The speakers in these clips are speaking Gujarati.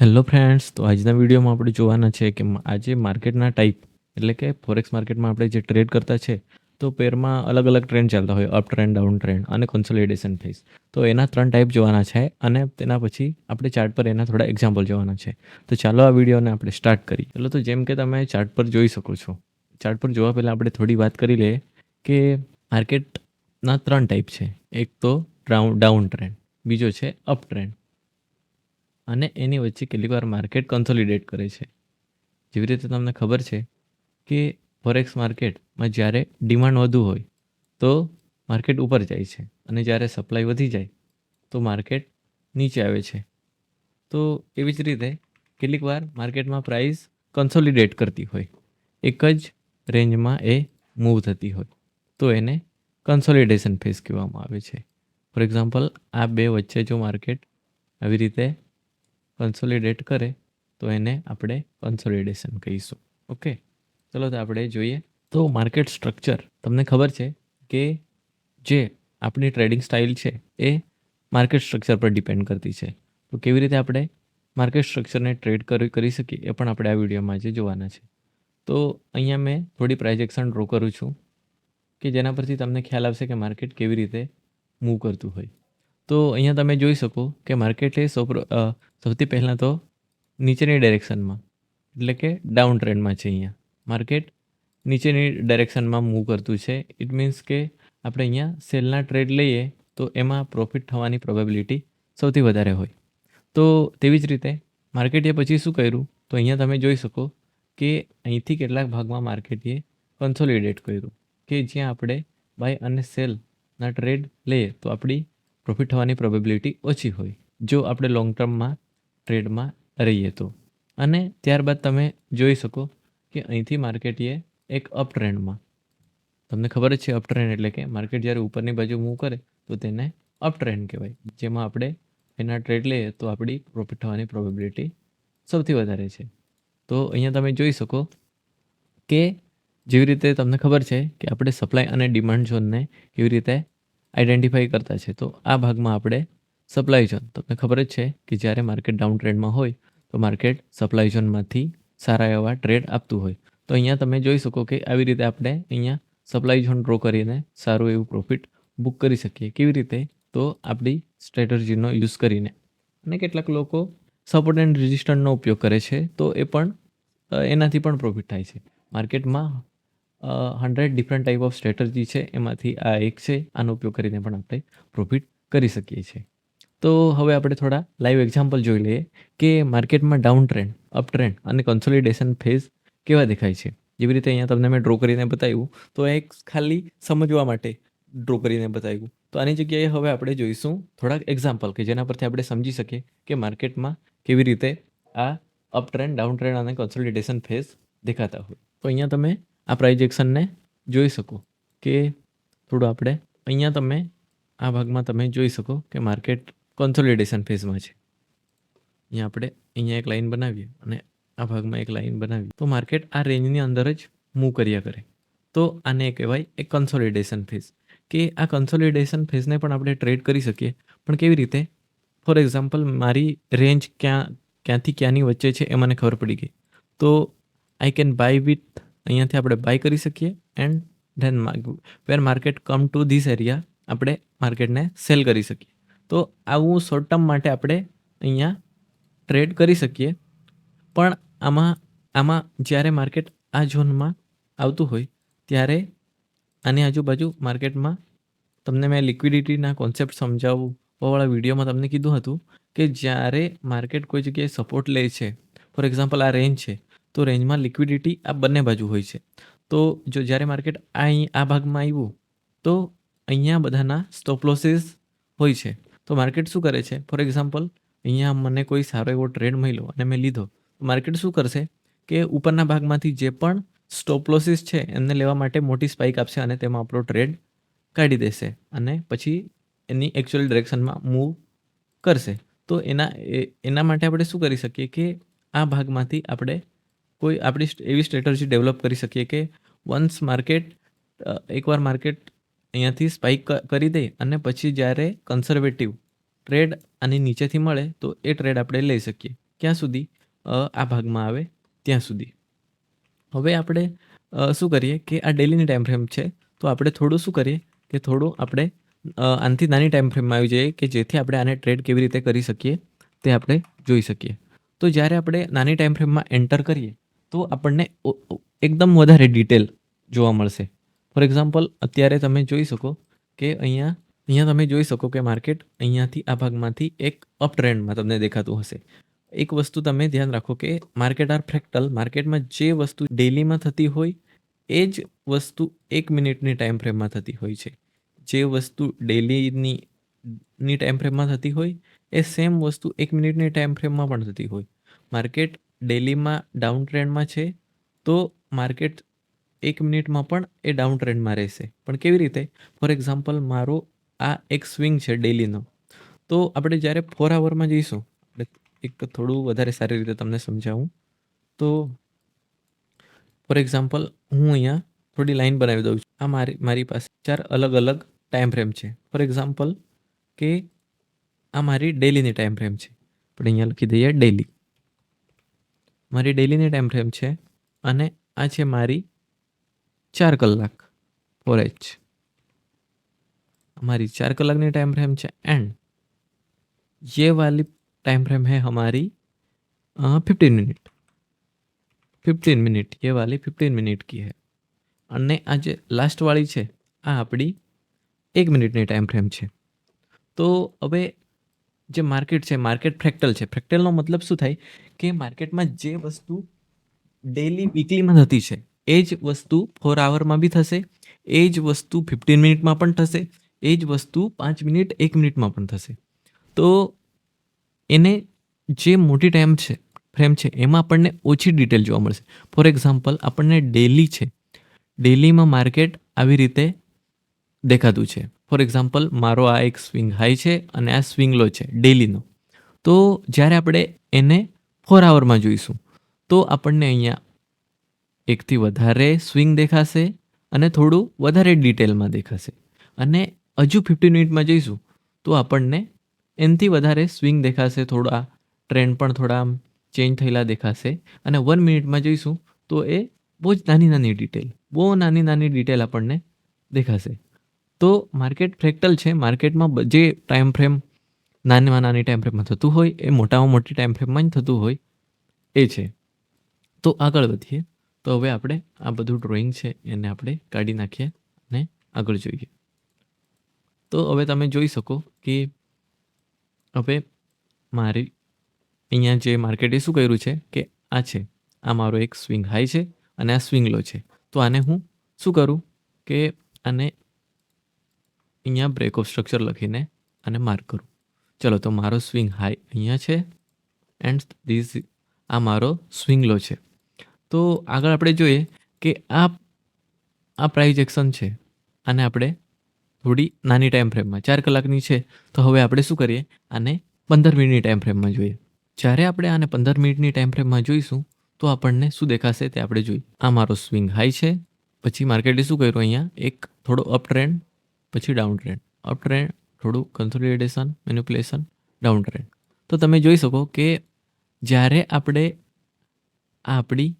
હેલો ફ્રેન્ડ્સ તો આજના વિડીયોમાં આપણે જોવાના છે કે આજે માર્કેટના ટાઈપ એટલે કે ફોરેક્સ માર્કેટમાં આપણે જે ટ્રેડ કરતા છે, તો પેરમાં અલગ અલગ ટ્રેન્ડ ચાલતા હોય અપ ટ્રેન્ડ ડાઉન ટ્રેન્ડ અને કન્સોલિડેશન ફેઝ તો એના ત્રણ ટાઈપ જોવાના છે અને તેના પછી આપણે ચાર્ટ પર એના થોડા એક્ઝામ્પલ જોવાના છે. તો ચાલો આ વિડીયોને આપણે સ્ટાર્ટ કરીએ. એટલે તો જેમ કે તમે ચાર્ટ પર જોઈ શકો છો. ચાર્ટ પર જોવા પહેલાં આપણે થોડી વાત કરી લઈએ કે માર્કેટના ત્રણ ટાઈપ છે. એક તો ડાઉન ડાઉન ટ્રેન્ડ બીજો છે અપ ટ્રેન્ડ અને એની વચ્ચે કેટલીક વાર માર્કેટ કન્સોલિડેટ કરે છે. જેવી રીતે તમને ખબર છે કે ફોરેક્સ માર્કેટમાં જ્યારે ડિમાન્ડ વધુ હોય, તો માર્કેટ ઉપર જાય છે અને જ્યારે સપ્લાય વધી જાય, તો માર્કેટ નીચે આવે છે. તો એવી જ રીતે કેટલીક વાર માર્કેટમાં પ્રાઇસ કન્સોલિડેટ કરતી હોય. એક જ રેન્જમાં એ મૂવ થતી હોય. તો એને કન્સોલિડેશન ફેઝ કહેવામાં આવે છે. ફોર એક્ઝામ્પલ આ બે વચ્ચે જો માર્કેટ આવી રીતે કન્સોલિડેટ કરે, તો એને આપણે કન્સોલિડેશન કહીશું. ઓકે ચલો તો આપણે જોઈએ. તો માર્કેટ સ્ટ્રક્ચર તમને ખબર છે કે જે આપણી ટ્રેડિંગ સ્ટાઇલ છે એ માર્કેટ સ્ટ્રક્ચર પર ડિપેન્ડ કરતી છે. તો કેવી રીતે આપણે માર્કેટ સ્ટ્રક્ચરને ટ્રેડ કરી કરી શકીએ એ પણ આપણે આ વિડીયોમાં આજે જોવાના છે. તો અહીંયા મેં થોડી પ્રાઇઝેક્શન ડ્રો કરું છું કે જેના પરથી તમને ખ્યાલ આવશે કે માર્કેટ કેવી રીતે મૂવ કરતું હોય. તો અહીંયા તમે જોઈ શકો કે માર્કેટે સૌ સૌથી પહેલાં તો નીચેની ડાયરેક્શનમાં એટલે કે ડાઉન ટ્રેન્ડમાં છે અહીંયા. માર્કેટ નીચેની ડાયરેક્શનમાં મૂવ કરતું છે. ઇટ મીન્સ કે આપણે અહીંયા સેલના ટ્રેડ લઈએ તો એમાં પ્રોફિટ થવાની પ્રોબેબિલિટી સૌથી વધારે હોય. તો તેવી જ રીતે માર્કેટે પછી શું કર્યું? તો અહીંયા તમે જોઈ શકો કે અહીંથી કેટલાક ભાગમાં માર્કેટે કન્સોલિડેટ કર્યું. કે જ્યાં આપણે બાય અને સેલના ટ્રેડ લઈએ, તો આપણી પ્રોફિટ થવાની પ્રોબેબિલિટી ઓછી હોય. જો આપણે લોંગ ટર્મમાં ટ્રેડમાં રહીએ તો. અને ત્યારબાદ તમે જોઈ શકો કે અહીંથી માર્કેટીએ એક અપ ટ્રેન્ડમાં તમને ખબર જ છે અપ ટ્રેન્ડ એટલે કે માર્કેટ જ્યારે ઉપરની બાજુ મૂવ કરે, તો તેને અપ ટ્રેન્ડ કહેવાય. જેમાં આપણે એના ટ્રેડ લઈએ, તો આપણી પ્રોફિટ થવાની પ્રોબેબિલિટી સૌથી વધારે છે. તો અહીંયા તમે જોઈ શકો કે જેવી રીતે તમને ખબર છે કે આપણે સપ્લાય અને ડિમાન્ડ ઝોનને કેવી રીતે આઈડેન્ટિફાઈ કરતા છે. તો આ ભાગમાં આપણે સપ્લાય ઝોન તમને ખબર જ છે કે જ્યારે માર્કેટ ડાઉન ટ્રેન્ડમાં હોય, તો માર્કેટ સપ્લાય ઝોનમાંથી સારા એવા ટ્રેડ આપતું હોય. તો અહીંયા તમે જોઈ શકો કે આવી રીતે આપણે અહીંયા સપ્લાય ઝોન ડ્રો કરીને સારું એવું પ્રોફિટ બુક કરી શકીએ. કેવી રીતે? તો આપણી સ્ટ્રેટર્જીનો યુઝ કરીને. અને કેટલાક લોકો સપોર્ટ એન્ડ રેઝિસ્ટન્ટનો ઉપયોગ કરે છે. તો એ પણ એનાથી પણ પ્રોફિટ થાય છે. માર્કેટમાં hundred different type of strategy છે. એમાંથી આ એક છે. આનો ઉપયોગ કરીને પણ આપણે પ્રોફિટ કરી શકીએ છીએ. તો હવે આપણે થોડા લાઈવ એક્ઝામ્પલ જોઈ લઈએ કે માર્કેટમાં ડાઉન ટ્રેન્ડ અપ ટ્રેન્ડ અને કન્સોલિડેશન ફેઝ કેવા દેખાય છે. જેવી રીતે અહીંયા તમને મેં ડ્રો કરીને બતાવ્યું, તો એક ખાલી સમજવા માટે ડ્રો કરીને બતાવ્યું. તો આની જગ્યાએ હવે આપણે જોઈશું થોડાક એક્ઝામ્પલ કે જેના પરથી આપણે સમજી શકીએ કે માર્કેટમાં કેવી રીતે આ અપ ટ્રેન્ડ ડાઉન ટ્રેન્ડ અને કન્સોલિડેશન ફેઝ દેખાતા હોય. તો અહીંયા તમે આ પ્રાઇજેક્શનને જોઈ શકો કે થોડું આપણે અહીંયા તમે આ ભાગમાં તમે જોઈ શકો કે માર્કેટ કન્સોલિડેશન ફેઝમાં છે. અહીંયા આપણે અહીંયા એક લાઈન બનાવીએ અને આ ભાગમાં એક લાઈન બનાવીએ. તો માર્કેટ આ રેન્જની અંદર જ મૂવ કર્યા કરે. તો આને કહેવાય એક કન્સોલિડેશન ફેઝ કે આ કન્સોલિડેશન ફેઝને પણ આપણે ટ્રેડ કરી શકીએ, પણ કેવી રીતે? ફોર એક્ઝામ્પલ મારી રેન્જ ક્યાં, ક્યાંથી ક્યાંની વચ્ચે છે એ મને ખબર પડી ગઈ. તો આઈ કેન બાય વિથ અહીંયાથી આપણે બાય કરી શકીએ and then where market come to this area આપણે માર્કેટને સેલ કરી શકીએ. તો આવું શોર્ટ ટર્મ માટે આપણે અહીંયા ટ્રેડ કરી શકીએ. પણ આમાં આમાં જ્યારે માર્કેટ આ ઝોનમાં આવતું હોય, ત્યારે આની આજુબાજુ માર્કેટમાં તમને મેં લિક્વિડિટીના કોન્સેપ્ટ સમજાવવું વાળા વિડીયોમાં તમને કીધું હતું કે જ્યારે માર્કેટ કોઈ જગ્યાએ સપોર્ટ લે છે ફોર એક્ઝામ્પલ આ રેન્જ છે તો રેન્જમાં લિક્વિડિટી આ બંને બાજુ હોય છે. તો જો જ્યારે માર્કેટ અહીં આ ભાગમાં આવ્યું, તો અહીંયા બધાના સ્ટોપ લોસીસ હોય છે. તો માર્કેટ શું કરે છે? ફોર એક્ઝામ્પલ અહીંયા મને કોઈ સારો એવો ટ્રેડ મળ્યો અને મેં લીધો. માર્કેટ શું કરશે? કે ઉપરના ભાગમાંથી જે પણ સ્ટોપ લોસીસ છે, એમને લેવા માટે મોટી સ્પાઇક આપશે અને તેમાં આપણો ટ્રેડ કાઢી દેશે અને પછી એની એકચ્યુઅલ ડિરેક્શનમાં મૂવ કરશે. તો એના એના માટે આપણે શું કરી શકીએ કે આ ભાગમાંથી આપણે કોઈ આપણી એવી સ્ટ્રેટર્જી ડેવલપ કરી શકીએ કે વન્સ માર્કેટ એકવાર માર્કેટ અહીંયાથી સ્પાઇક કરી દે અને પછી જ્યારે કન્ઝર્વેટિવ ટ્રેડ આની નીચેથી મળે તો એ ટ્રેડ આપણે લઈ શકીએ. ક્યાં સુધી? આ ભાગમાં આવે ત્યાં સુધી. હવે આપણે શું કરીએ કે આ ડેલીની ટાઈમ ફ્રેમ છે, તો આપણે થોડું શું કરીએ કે થોડું આપણે આનાથી નાની ટાઈમ ફ્રેમમાં આવી જઈએ કે જેથી આપણે આને ટ્રેડ કેવી રીતે કરી શકીએ તે આપણે જોઈ શકીએ. તો જ્યારે આપણે નાની ટાઈમ ફ્રેમમાં એન્ટર કરીએ તો આપણને એકદમ વધારે ડિટેલ જોવા મળશે. ફોર એક્ઝામ્પલ અત્યારે તમે જોઈ શકો કે અહીંયા અહીંયા તમે જોઈ શકો કે માર્કેટ અહીંયાથી આ ભાગમાંથી એક અપ ટ્રેન્ડમાં તમને દેખાતું હશે. એક વસ્તુ તમે ધ્યાન રાખો કે માર્કેટ આર ફ્રેક્ટલ માર્કેટમાં જે વસ્તુ ડેલીમાં થતી હોય, એ જ વસ્તુ એક મિનિટની ટાઈમ ફ્રેમમાં થતી હોય છે. જે વસ્તુ ડેલીની ની ટાઈમ ફ્રેમમાં થતી હોય, એ સેમ વસ્તુ એક મિનિટની ટાઈમ ફ્રેમમાં પણ થતી હોય. માર્કેટ ડેલીમાં ડાઉન ટ્રેન્ડમાં છે, તો માર્કેટ એક મિનિટમાં પણ એ ડાઉન ટ્રેન્ડમાં રહેશે. પણ કેવી રીતે? ફોર એક્ઝામ્પલ, મારો આ એક સ્વિંગ છે ડેલીનો. તો આપણે જ્યારે ફોર આવરમાં જઈશું એક થોડું વધારે સારી રીતે તમને સમજાવું. તો ફોર એક્ઝામ્પલ, હું અહીંયા થોડી લાઈન બનાવી દઉં છું. આ મારી મારી પાસે ચાર અલગ અલગ ટાઈમ ફ્રેમ છે. ફોર એક્ઝામ્પલ કે આ મારી ડેલીની ટાઈમ ફ્રેમ છે. આપણે અહીંયા લખી દઈએ ડેલી. મારી ડેલીની ટાઈમ ફ્રેમ છે અને આ છે મારી ચાર કલાક ફોર એચ हमारी चार कलाकनी टाइम फ्रेम है एंड ये वाली टाइम फ्रेम है हमारी फिफ्टीन मिनट फिफ्टीन मिनट ये वाली फिफ्टीन मिनट की है અને આ જે લાસ્ટવાળી છે આ આપણી એક મિનિટની ટાઈમ ફ્રેમ છે તો હવે જે માર્કેટ છે, માર્કેટ ફ્રેક્ટલ છે. ફ્રેક્ટલનો મતલબ શું થાય કે માર્કેટમાં જે વસ્તુ ડેલી વીકલીમાં થતી છે, એ જ વસ્તુ ફોર આવરમાં બી થશે, એ જ વસ્તુ ફિફ્ટીન મિનિટમાં પણ થશે, એ જ વસ્તુ પાંચ મિનિટ એક મિનિટમાં પણ થશે. તો એને જે મોટી ટાઈમ છે ફ્રેમ છે, એમાં આપણને ઓછી ડિટેલ જોવા મળશે. ફોર એક્ઝામ્પલ આપણને ડેલી છે. ડેલીમાં માર્કેટ આવી રીતે દેખાતું છે. ફોર એક્ઝામ્પલ મારો આ એક સ્વિંગ હાઈ છે અને આ સ્વિંગ લો છે ડેલીનો તો જ્યારે આપણે એને ફોર આવરમાં જોઈશું, તો આપણને અહીંયા એકથી વધારે સ્વિંગ દેખાશે અને થોડું વધારે ડિટેલમાં દેખાશે. અને હજુ ફિફ્ટીન મિનિટમાં જઈશું, તો આપણને એનાથી વધારે સ્વિંગ દેખાશે, થોડા ટ્રેન્ડ પણ થોડા આમ ચેન્જ થયેલા દેખાશે. અને વન મિનિટમાં જઈશું, તો એ બહુ જ નાની નાની ડિટેલ બહુ નાની નાની ડિટેલ આપણને દેખાશે. તો માર્કેટ ફ્રેક્ટલ છે. માર્કેટમાં જે ટાઈમ ફ્રેમ નાનીમાં નાની ટાઈમ ફ્રેમમાં થતું હોય, એ મોટામાં મોટી ટાઈમ ફ્રેમમાં જ થતું હોય, એ છે. તો આગળ વધીએ. તો હવે આપણે આ બધું ડ્રોઈંગ છે, એને આપણે કાઢી નાખીએ અને આગળ જોઈએ. તો હવે તમે જોઈ શકો કે હવે મારી અહીંયા જે માર્કેટે શું કર્યું છે કે આ છે. આ મારો એક સ્વિંગ હાઈ છે અને આ સ્વિંગ લો છે. તો આને હું શું કરું કે આને અહીંયા બ્રેક સ્ટ્રક્ચર લખીને આને માર્ક કરું. ચલો, તો મારો સ્વિંગ હાઈ અહીંયા છે એન્ડ ધીસ આ મારો સ્વિંગ લો છે. તો આગળ આપણે જોઈએ કે આ આ પ્રાઇઝ એક્શન છે આને આપણે થોડી નાની ટાઈમ ફ્રેમમાં ચાર કલાકની છે. તો હવે આપણે શું કરીએ? આને પંદર મિનિટની ટાઈમ ફ્રેમમાં જોઈએ. જ્યારે આપણે આને પંદર મિનિટની ટાઈમ ફ્રેમમાં જોઈશું, તો આપણને શું દેખાશે તે આપણે જોઈએ. આ મારો સ્વિંગ હાઈ છે. પછી માર્કેટે શું કર્યું અહીંયા? એક થોડો અપ ટ્રેન્ડ પછી ડાઉન ટ્રેન્ડ અપ ટ્રેન્ડ થોડું કન્સોલિડેશન મેન્યુપ્યુલેશન ડાઉન ટ્રેન્ડ તો તમે જોઈ શકો કે જ્યારે આપણે આ આપણી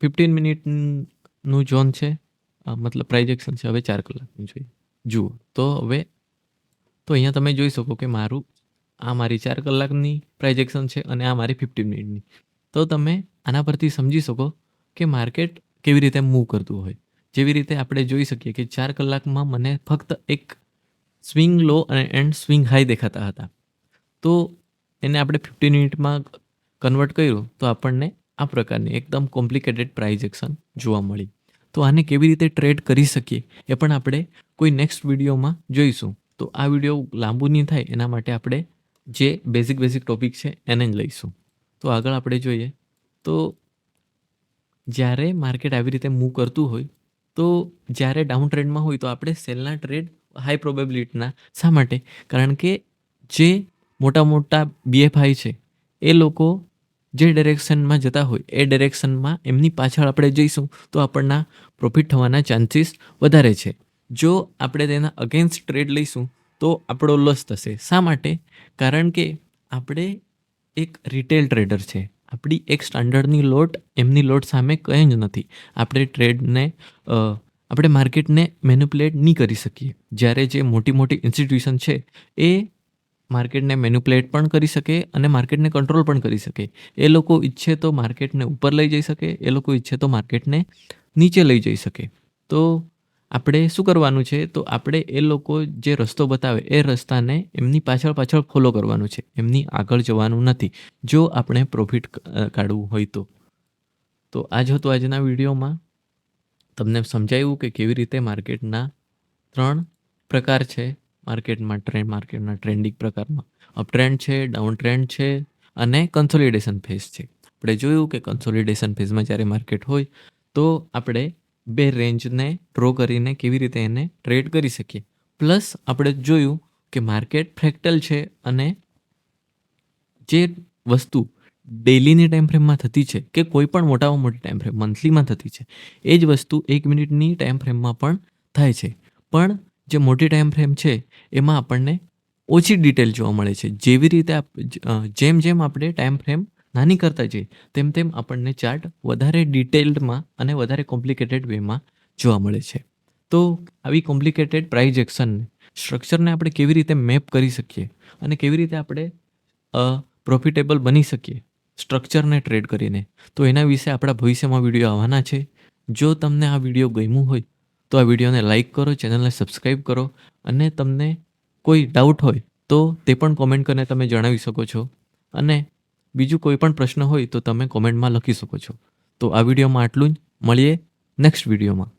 ફિફ્ટીન મિનિટનું ઝોન છે મતલબ પ્રાઇજેક્શન છે, હવે ચાર કલાકની જોઈએ. જુઓ. તો હવે, તો અહીંયા તમે જોઈ શકો કે મારું, આ મારી ચાર કલાકની પ્રાઇજેક્શન છે અને આ મારી ફિફ્ટીન મિનિટની તો તમે આના પરથી સમજી શકો કે માર્કેટ કેવી રીતે મૂવ કરતું હોય. જેવી રીતે આપણે જોઈ શકીએ કે ચાર કલાકમાં મને ફક્ત એક સ્વિંગ લો અને એન્ડ સ્વિંગ હાઈ દેખાતા હતા. તો એને આપણે ફિફ્ટીન મિનિટમાં કન્વર્ટ કર્યું તો આપણને આ પ્રકારની એકદમ કોમ્પ્લિકેટેડ પ્રાઇઝેક્શન જોવા મળી. તો આને કેવી રીતે ટ્રેડ કરી શકીએ એ પણ આપણે કોઈ નેક્સ્ટ વિડીયોમાં જોઈશું. તો આ વીડિયો લાંબુ નહીં થાય, એના માટે આપણે જે બેઝિક બેઝિક ટોપિક છે એને જ લઈશું. તો આગળ આપણે જોઈએ. તો જ્યારે માર્કેટ આવી રીતે મૂવ કરતું હોય તો જ્યારે ડાઉન ટ્રેન્ડમાં હોય તો આપણે સેલના ટ્રેડ હાઈ પ્રોબેબિલિટીના શા માટે? કારણ કે જે મોટા મોટા બીએફઆઈ છે, એ લોકો જે ડિરેક્શનમાં જતા હોય, એ ડિરેક્શનમાં એમની પાછળ આપણે જઈશું, તો આપણના પ્રોફિટ થવાના ચાન્સીસ વધારે છે. જો આપણે તેના અગેન્સ્ટ ટ્રેડ લઈશું, તો આપણો લોસ થશે. શા માટે? કારણ કે આપણે એક રિટેલ ટ્રેડર છે. આપણી એક સ્ટાન્ડર્ડની લોટ એમની લોટ સામે કંઈ જ નથી. આપણે ટ્રેડને આપણે માર્કેટને મેન્યુપ્યુલેટ નહીં કરી શકીએ. જ્યારે જે મોટી મોટી ઇન્સ્ટિટ્યુશન છે, એ માર્કેટને મેન્યુપ્યુલેટ પણ કરી શકે અને માર્કેટને કંટ્રોલ પણ કરી શકે. એ લોકો ઈચ્છે તો માર્કેટને ઉપર લઈ જઈ શકે, એ લોકો ઈચ્છે તો માર્કેટને નીચે લઈ જઈ શકે. તો આપણે શું કરવાનું છે? તો આપણે એ લોકો જે રસ્તો બતાવે, એ રસ્તાને એમની પાછળ પાછળ ફોલો કરવાનું છે. એમની આગળ જવાનું નથી. જો આપણે પ્રોફિટ કાઢવું હોય તો. તો આ જ હતું આજના વિડીયોમાં. તમને સમજાવ્યું કે કેવી રીતે માર્કેટના ત્રણ પ્રકાર છે? માર્કેટમાં ટ્રેન્ડ માર્કેટના ટ્રેન્ડિંગ પ્રકારમાં. અપ ટ્રેન્ડ છે ડાઉન ટ્રેન્ડ છે અને કન્સોલિડેશન ફેઝ છે. આપણે જોયું કે કન્સોલિડેશન ફેઝમાં જ્યારે માર્કેટ હોય તો આપણે બે રેન્જને ડ્રો કરીને કેવી રીતે એને ટ્રેડ કરી શકીએ. પ્લસ આપણે જોયું કે માર્કેટ ફ્રેક્ટલ છે અને જે વસ્તુ ડેલીની ટાઈમ ફ્રેમમાં થતી છે કે કોઈ પણ મોટામાં મોટી ટાઈમ ફ્રેમ મંથલીમાં થતી છે, એ જ વસ્તુ એક મિનિટની ટાઈમ ફ્રેમમાં પણ થાય છે. પણ જે મોટી ટાઈમ ફ્રેમ છે, એમાં આપણને ઓછી ડિટેલ જોવા મળે છે. જેવી રીતે જેમ જેમ આપણે ટાઈમ ફ્રેમ નાની કરતા જઈએ તેમ તેમ આપણને ચાર્ટ વધારે ડિટેલ્ડમાં અને વધારે કોમ્પ્લિકેટેડ વેમાં જોવા મળે છે. તો આવી કોમ્પ્લિકેટેડ પ્રાઇઝ સ્ટ્રક્ચરને આપણે કેવી રીતે મેપ કરી શકીએ અને કેવી રીતે આપણે પ્રોફિટેબલ બની શકીએ સ્ટ્રક્ચરને ટ્રેડ કરીને. તો એના વિશે આપણા ભવિષ્યમાં વીડિયો આવવાના છે. જો તમને આ વીડિયો ગમ્યું હોય, તો આ વિડીયોને લાઇક કરો ચેનલને સબસ્ક્રાઈબ કરો અને તમને કોઈ ડાઉટ હોય, તો તે પણ કોમેન્ટ કરીને તમે જણાવી શકો છો. અને બીજું કોઈ પણ પ્રશ્ન હોય તો તમે કોમેન્ટમાં લખી શકો છો. તો આ વિડીયોમાં આટલું જ. મળીએ નેક્સ્ટ વિડીયોમાં.